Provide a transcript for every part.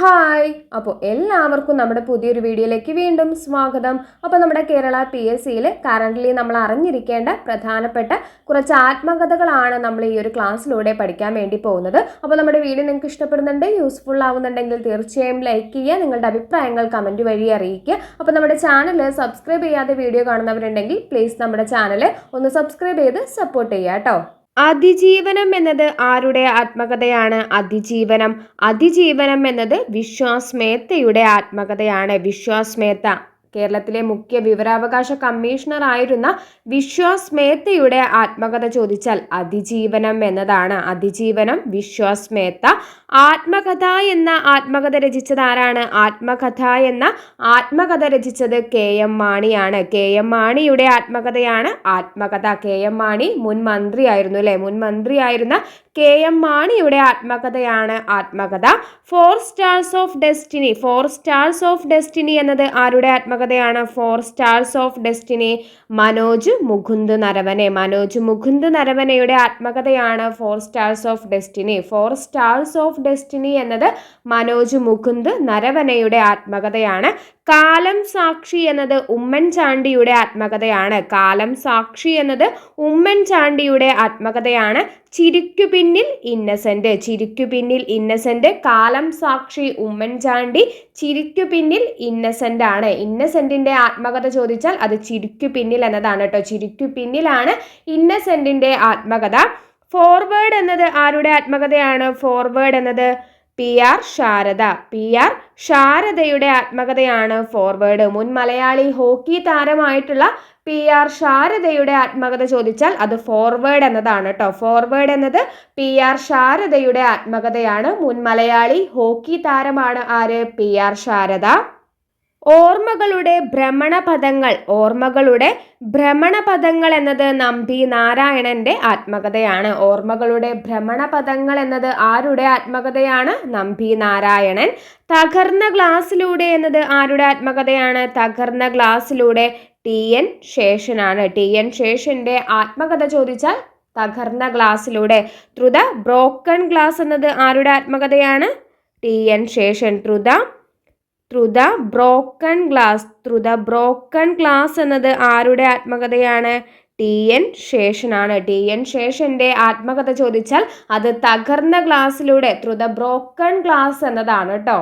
Hi. അപ്പോൾ എല്ലാവർക്കും നമ്മുടെ പുതിയൊരു വീഡിയോയിലേക്ക് വീണ്ടും സ്വാഗതം. അപ്പോൾ നമ്മുടെ കേരള പി എസ് സിയിൽ കറന്റ്ലി നമ്മൾ അറിഞ്ഞിരിക്കേണ്ട പ്രധാനപ്പെട്ട കുറച്ച് ആത്മകഥകളാണ് നമ്മൾ ഈ ഒരു ക്ലാസ്സിലൂടെ പഠിക്കാൻ വേണ്ടി പോകുന്നത്. അപ്പോൾ നമ്മുടെ വീഡിയോ നിങ്ങൾക്ക് ഇഷ്ടപ്പെടുന്നുണ്ട് യൂസ്ഫുൾ ആവുന്നുണ്ടെങ്കിൽ തീർച്ചയായും ലൈക്ക് ചെയ്യുക നിങ്ങളുടെ അഭിപ്രായങ്ങൾ കമന്റ് വഴി അറിയിക്കുക. അപ്പോൾ നമ്മുടെ ചാനൽ സബ്സ്ക്രൈബ് ചെയ്യാതെ വീഡിയോ കാണുന്നവരുണ്ടെങ്കിൽ പ്ലീസ് നമ്മുടെ ചാനൽ ഒന്ന് സബ്സ്ക്രൈബ് ചെയ്ത് സപ്പോർട്ട് ചെയ്യുക കേട്ടോ. അതിജീവനം എന്നത് ആരുടെ ആത്മകഥയാണ്? അതിജീവനം. അതിജീവനം എന്നത് വിശ്വാസ് മേത്തയുടെ ആത്മകഥയാണ്. വിശ്വാസ് മേത്ത കേരളത്തിലെ മുഖ്യ വിവരാവകാശ കമ്മീഷണർ ആയിരുന്ന വിശ്വാസ് മേത്തയുടെ ആത്മകഥ ചോദിച്ചാൽ അതിജീവനം എന്നതാണ്. അതിജീവനം വിശ്വാസ് മേത്ത ആത്മകഥ എന്ന ആത്മകഥ രചിച്ചത് ആരാണ്? ആത്മകഥ എന്ന ആത്മകഥ രചിച്ചത് കെ എം മാണിയാണ്. കെ എം മാണിയുടെ ആത്മകഥയാണ് ആത്മകഥ. കെ എം മാണി മുൻ മന്ത്രിയായിരുന്നു അല്ലെ? മുൻ മന്ത്രിയായിരുന്ന കെ എം മാണിയുടെ ആത്മകഥയാണ് ആത്മകഥ. Four stars of destiny. Four stars of destiny എന്നത് ആരുടെ ആത്മകഥയാണ്? Four stars of destiny Manoj Mukund Naravane. Manoj Mukund നരവനയുടെ ആത്മകഥയാണ് four stars of destiny. Four stars of destiny എന്നത് മനോജ് മുകുന്ദ് നരവനയുടെ ആത്മകഥയാണ്. കാലം സാക്ഷി എന്നത് ഉമ്മൻചാണ്ടിയുടെ ആത്മകഥയാണ്. കാലം സാക്ഷി എന്നത് ഉമ്മൻചാണ്ടിയുടെ ആത്മകഥയാണ്. ചിരിക്കു പിന്നിൽ ഇന്നസെന്റ് ചിരിക്കു പിന്നിൽ ഇന്നസെന്റ് കാലം സാക്ഷി ഉമ്മൻചാണ്ടി ചിരിക്കു പിന്നിൽ ഇന്നസെന്റ് ആണ്. ഇന്നസെന്റിന്റെ ആത്മകഥ ചോദിച്ചാൽ അത് ചിരിക്കു പിന്നിൽ എന്നതാണ് കേട്ടോ. ചിരിക്കു പിന്നിലാണ് ഇന്നസെന്റിന്റെ ആത്മകഥ. ഫോർവേഡ് എന്നത് ആരുടെ ആത്മകഥയാണ്? ഫോർവേഡ് എന്നത് P R Sharada. P R ശാരദയുടെ ആത്മകഥയാണ് ഫോർവേഡ് മുൻ മലയാളി ഹോക്കി താരമായിട്ടുള്ള പി ആർ ശാരദയുടെ ആത്മകഥ ചോദിച്ചാൽ അത് ഫോർവേഡ് എന്നതാണ് കേട്ടോ ഫോർവേഡ് എന്നത് പി ആർ ശാരദയുടെ ആത്മകഥയാണ്. മുൻ മലയാളി ഹോക്കി താരമാണ് ആര്? P R Sharada. ഓർമ്മകളുടെ ഭ്രമണപഥങ്ങൾ ഓർമ്മകളുടെ ഭ്രമണപഥങ്ങൾ എന്നത് നമ്പി നാരായണന്റെ ആത്മകഥയാണ്. ഓർമ്മകളുടെ ഭ്രമണപഥങ്ങൾ എന്നത് ആരുടെ ആത്മകഥയാണ്? നമ്പി നാരായണൻ. തകർന്ന ഗ്ലാസ്സിലൂടെ എന്നത് ആരുടെ ആത്മകഥയാണ്? തകർന്ന ഗ്ലാസ്സിലൂടെ ടി എൻ ശേഷനാണ്. ടി എൻ ശേഷന്റെ ആത്മകഥ ചോദിച്ചാൽ തകർന്ന ഗ്ലാസ്സിലൂടെ. ത്രുത ബ്രോക്കൺ ഗ്ലാസ് എന്നത് ആരുടെ ആത്മകഥയാണ്? T N Seshan ത്രുത through the broken glass through the broken glass എന്നത് ആരുടെ ആത്മകഥയാണ്? ടി എൻ ശേഷനാണ്. ടി എൻ ശേഷന്റെ ആത്മകഥ ചോദിച്ചാൽ അത് തകർന്ന ഗ്ലാസ്സിലൂടെ ത്രൂ ദ ബ്രോക്കൺ ഗ്ലാസ് എന്നതാണ് കേട്ടോ.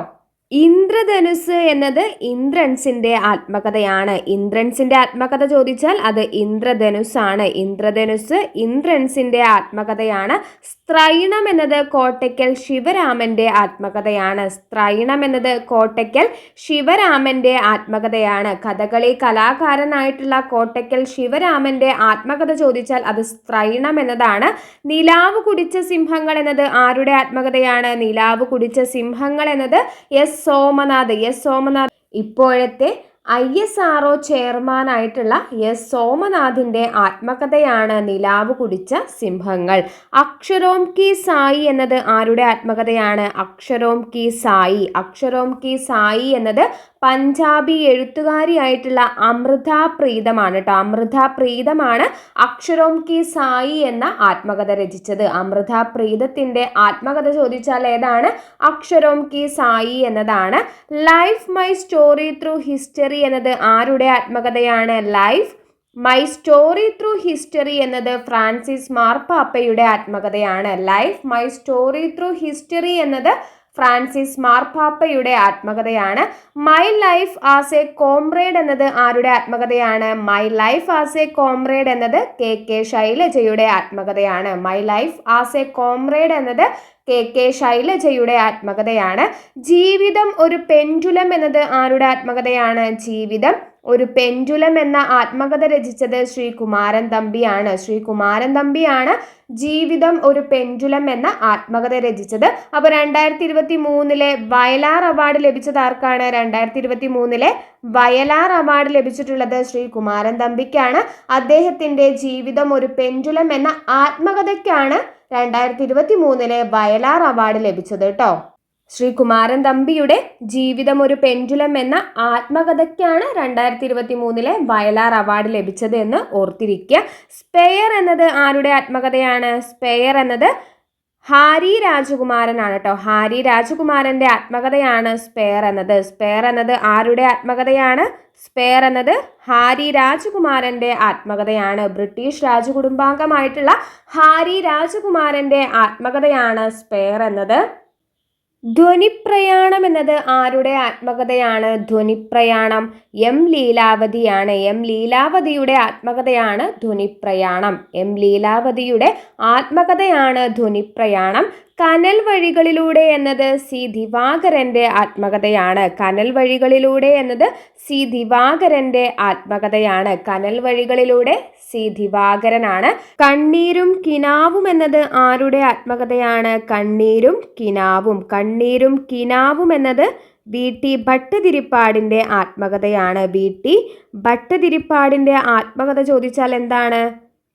ഇന്ദ്രധനുസ് എന്നത് ഇന്ദ്രൻസിന്റെ ആത്മകഥയാണ്. ഇന്ദ്രൻസിന്റെ ആത്മകഥ ചോദിച്ചാൽ അത് ഇന്ദ്രധനുസാണ്. ഇന്ദ്രധനുസ് ഇന്ദ്രൻസിന്റെ ആത്മകഥയാണ്. സ്ത്രൈണം എന്നത് കോട്ടയ്ക്കൽ ശിവരാമന്റെ ആത്മകഥയാണ്. സ്ത്രൈണം എന്നത് കോട്ടയ്ക്കൽ ശിവരാമന്റെ ആത്മകഥയാണ്. കഥകളി കലാകാരനായിട്ടുള്ള കോട്ടയ്ക്കൽ ശിവരാമന്റെ ആത്മകഥ ചോദിച്ചാൽ അത് സ്ത്രൈണം എന്നതാണ്. നിലാവ് കുടിച്ച സിംഹങ്ങൾ എന്നത് ആരുടെ ആത്മകഥയാണ്? നിലാവ് കുടിച്ച സിംഹങ്ങൾ എന്നത് എസ് സോമനാഥ് എസ് സോമനാഥ്. ഇപ്പോഴത്തെ ഐ എസ് ആർ ഒ ചെയർമാനായിട്ടുള്ള എസ് സോമനാഥിന്റെ ആത്മകഥയാണ് നിലാവ് കുടിച്ച സിംഹങ്ങൾ. അക്ഷരോം കി സായി എന്നത് ആരുടെ ആത്മകഥയാണ്? അക്ഷരോം കി സായി. അക്ഷരോം കി സായി എന്നത് പഞ്ചാബി എഴുത്തുകാരിയായിട്ടുള്ള അമൃത പ്രീതമാണ് കേട്ടോ. അമൃത പ്രീതമാണ് അക്ഷരോം കി സായി എന്ന ആത്മകഥ രചിച്ചത്. അമൃത പ്രീതത്തിന്റെ ആത്മകഥ ചോദിച്ചാൽ ഏതാണ്? അക്ഷരോം കി സായി എന്നതാണ്. Life my story through history എന്നത് ആരുടെ ആത്മകഥയാണ്? Life my story through history എന്നത് ഫ്രാൻസിസ് മാർപ്പാപ്പയുടെ ആത്മകഥയാണ്. Life my story through history എന്നത് ഫ്രാൻസിസ് മാർപ്പാപ്പയുടെ ആത്മകഥയാണ്. My life as a comrade എന്നത് ആരുടെ ആത്മകഥയാണ്? My life as a comrade എന്നത് കെ കെ ശൈലജയുടെ ആത്മകഥയാണ്. My life as a comrade എന്നത് കെ കെ ശൈലജയുടെ ആത്മകഥയാണ്. ജീവിതം ഒരു പെൻഡുലം എന്നത് ആരുടെ ആത്മകഥയാണ്? ജീവിതം ഒരു പെൻഡുലം എന്ന ആത്മകഥ രചിച്ചത് ശ്രീ കുമാരൻ തമ്പിയാണ്. ശ്രീ കുമാരൻ തമ്പിയാണ് ജീവിതം ഒരു പെൻഡുലം എന്ന ആത്മകഥ രചിച്ചത്. അപ്പോൾ രണ്ടായിരത്തി ഇരുപത്തി മൂന്നിലെ വയലാർ അവാർഡ് ലഭിച്ചത് ആർക്കാണ്? രണ്ടായിരത്തി ഇരുപത്തി മൂന്നിലെ വയലാർ അവാർഡ് ലഭിച്ചിട്ടുള്ളത് ശ്രീ കുമാരൻ തമ്പിക്കാണ്. അദ്ദേഹത്തിന്റെ ജീവിതം ഒരു പെൻഡുലം എന്ന ആത്മകഥയ്ക്കാണ് രണ്ടായിരത്തി ഇരുപത്തി മൂന്നിലെ വയലാർ അവാർഡ് ലഭിച്ചത് കേട്ടോ ശ്രീ കുമാരൻ തമ്പിയുടെ ജീവിതം ഒരു പെൻഡുലം എന്ന ആത്മകഥയ്ക്കാണ് രണ്ടായിരത്തി ഇരുപത്തി മൂന്നിലെ വയലാർ അവാർഡ് ലഭിച്ചത് എന്ന് ഓർത്തിരിക്കുക. സ്പെയർ എന്നത് ആരുടെ ആത്മകഥയാണ്? സ്പെയർ എന്നത് ഹാരി രാജകുമാരനാണ് കേട്ടോ. ഹാരി രാജകുമാരന്റെ ആത്മകഥയാണ് സ്പെയർ എന്നത്. സ്പെയർ എന്നത് ആരുടെ ആത്മകഥയാണ്? സ്പെയർ എന്നത് ഹാരി രാജകുമാരന്റെ ആത്മകഥയാണ്. ബ്രിട്ടീഷ് രാജകുടുംബാംഗമായിട്ടുള്ള ഹാരി രാജകുമാരന്റെ ആത്മകഥയാണ് സ്പെയർ എന്നത്. ധ്വനിപ്രയാണം എന്നത് ആരുടെ ആത്മകഥയാണ്? ധ്വനിപ്രയാണം. എം ലീലാവതിയാണ്. എം ലീലാവതിയുടെ ആത്മകഥയാണ് ധ്വനിപ്രയാണം. എം ലീലാവതിയുടെ ആത്മകഥയാണ് ധ്വനിപ്രയാണം. കനൽ വഴികളിലൂടെ എന്നത് സി ദിവാകരന്റെ ആത്മകഥയാണ്. കനൽ വഴികളിലൂടെ എന്നത് സി ദിവാകരന്റെ ആത്മകഥയാണ്. കനൽ വഴികളിലൂടെ സി ദിവാകരനാണ്. കണ്ണീരും കിനാവും എന്നത് ആരുടെ ആത്മകഥയാണ്? കണ്ണീരും കിനാവും. കണ്ണീരും കിനാവും എന്നത് വി ടി ഭട്ടതിരിപ്പാടിന്റെ ആത്മകഥയാണ്. വി ടി ഭട്ടതിരിപ്പാടിന്റെ ആത്മകഥ ചോദിച്ചാൽ എന്താണ്?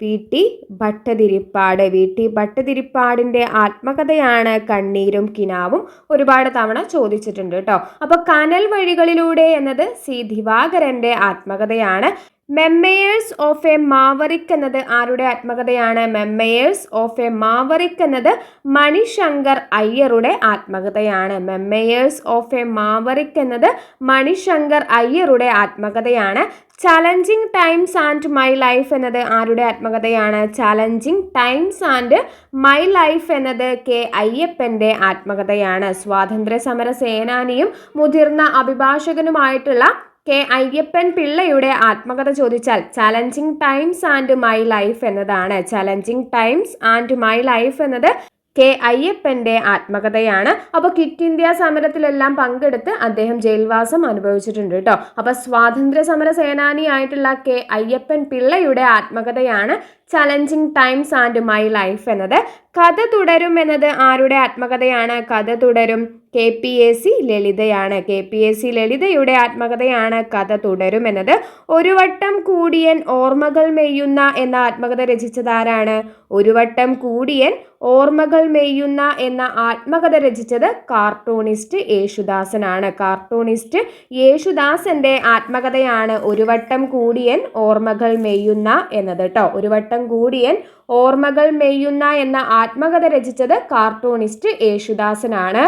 V T Bhattathiripad. V T ഭട്ടതിരിപ്പാടിന്റെ ആത്മകഥയാണ് കണ്ണീരും കിനാവും ഒരുപാട് തവണ ചോദിച്ചിട്ടുണ്ട് കേട്ടോ അപ്പോൾ കനൽ വഴികളിലൂടെ എന്നത് സി ദിവാകരന്റെ ആത്മകഥയാണ്. മെമ്മയേഴ്സ് ഓഫ് എ മാവറിക് എന്നത് ആരുടെ ആത്മകഥയാണ്? മെമ്മയേഴ്സ് ഓഫ് എ മാവറിക് എന്നത് മണിശങ്കർ അയ്യറുടെ ആത്മകഥയാണ്. മെമ്മയേഴ്സ് ഓഫ് എ മാവറിക് എന്നത് മണിശങ്കർ അയ്യറുടെ ആത്മകഥയാണ്. Challenging times and my life എന്നത് ആരുടെ ആത്മകഥയാണ്? Challenging times and my life എന്നത് കെ അയ്യപ്പന്റെ ആത്മകഥയാണ്. സ്വാതന്ത്ര്യ സമര സേനാനിയും മുതിർന്ന അഭിഭാഷകനുമായിട്ടുള്ള കെ അയ്യപ്പൻ പിള്ളയുടെ ആത്മകഥ ചോദിച്ചാൽ challenging times and my life എന്നതാണ്. Challenging times and my life എന്നത് കെ അയ്യപ്പന്റെ ആത്മകഥയാണ്. അപ്പോൾ കിറ്റ് ഇന്ത്യ സമരത്തിലെല്ലാം പങ്കെടുത്ത് അദ്ദേഹം ജയിൽവാസം അനുഭവിച്ചിട്ടുണ്ട് കേട്ടോ അപ്പോൾ സ്വാതന്ത്ര്യ സമര സേനാനിയായിട്ടുള്ള കെ അയ്യപ്പൻ പിള്ളയുടെ ആത്മകഥയാണ് challenging times and my life എന്നത് കഥ തുടരും എന്നത് ആരുടെ ആത്മകഥയാണ്? കഥ തുടരും കെ പി എ സി ലളിതയാണ്. കെ പി എ സി ലളിതയുടെ ആത്മകഥയാണ് കഥ തുടരും എന്നത്. ഒരു വട്ടം കൂടിയൻ ഓർമ്മകൾ മെയ്യുന്ന എന്ന ആത്മകഥ രചിച്ചതാരാണ് ഒരു വട്ടം കൂടിയൻ ഓർമ്മകൾ മെയ്യുന്ന എന്ന ആത്മകഥ രചിച്ചത് കാർട്ടൂണിസ്റ്റ് യേശുദാസനാണ്. കാർട്ടൂണിസ്റ്റ് യേശുദാസന്റെ ആത്മകഥയാണ് ഒരു വട്ടം കൂടിയൻ ഓർമ്മകൾ മെയ്യുന്ന എന്നത് കേട്ടോ ഒരു വട്ടം കൂടിയൻ ഓർമ്മകൾ മെയ്യുന്ന എന്ന ആത്മകഥ രചിച്ചത് കാർട്ടൂണിസ്റ്റ് യേശുദാസനാണ്.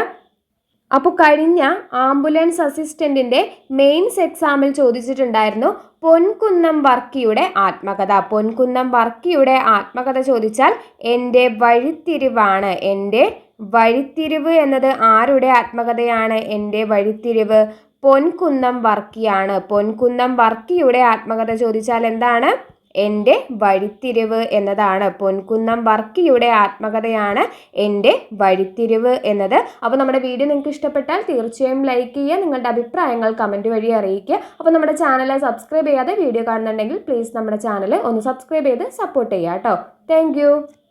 അപ്പോൾ കഴിഞ്ഞ ആംബുലൻസ് അസിസ്റ്റന്റിന്റെ മെയിൻസ് എക്സാമിൽ ചോദിച്ചിട്ടുണ്ടായിരുന്നു പൊൻകുന്നം വർക്കിയുടെ ആത്മകഥ. പൊൻകുന്നം വർക്കിയുടെ ആത്മകഥ ചോദിച്ചാൽ എന്റെ വഴിത്തിരിവാണ് എന്റെ വഴിത്തിരിവ് എന്നത് ആരുടെ ആത്മകഥയാണ്? എന്റെ വഴിത്തിരിവ് പൊൻകുന്നം വർക്കിയാണ്. പൊൻകുന്നം വർക്കിയുടെ ആത്മകഥ ചോദിച്ചാൽ എന്താണ്? എന്റെ വഴിത്തിരിവ് എന്നതാണ്. പൊൻകുന്നം വർക്കിയുടെ ആത്മകഥയാണ് എന്റെ വഴിത്തിരിവ് എന്നത്. അപ്പോൾ നമ്മുടെ വീഡിയോ നിങ്ങൾക്ക് ഇഷ്ടപ്പെട്ടാൽ തീർച്ചയായും ലൈക്ക് ചെയ്യുക നിങ്ങളുടെ അഭിപ്രായങ്ങൾ കമന്റ് വഴി അറിയിക്കുക. അപ്പോൾ നമ്മുടെ ചാനൽ സബ്സ്ക്രൈബ് ചെയ്യാതെ വീഡിയോ കാണുന്നുണ്ടെങ്കിൽ പ്ലീസ് നമ്മുടെ ചാനൽ ഒന്ന് സബ്സ്ക്രൈബ് ചെയ്ത് സപ്പോർട്ട് ചെയ്യുക കേട്ടോ. താങ്ക്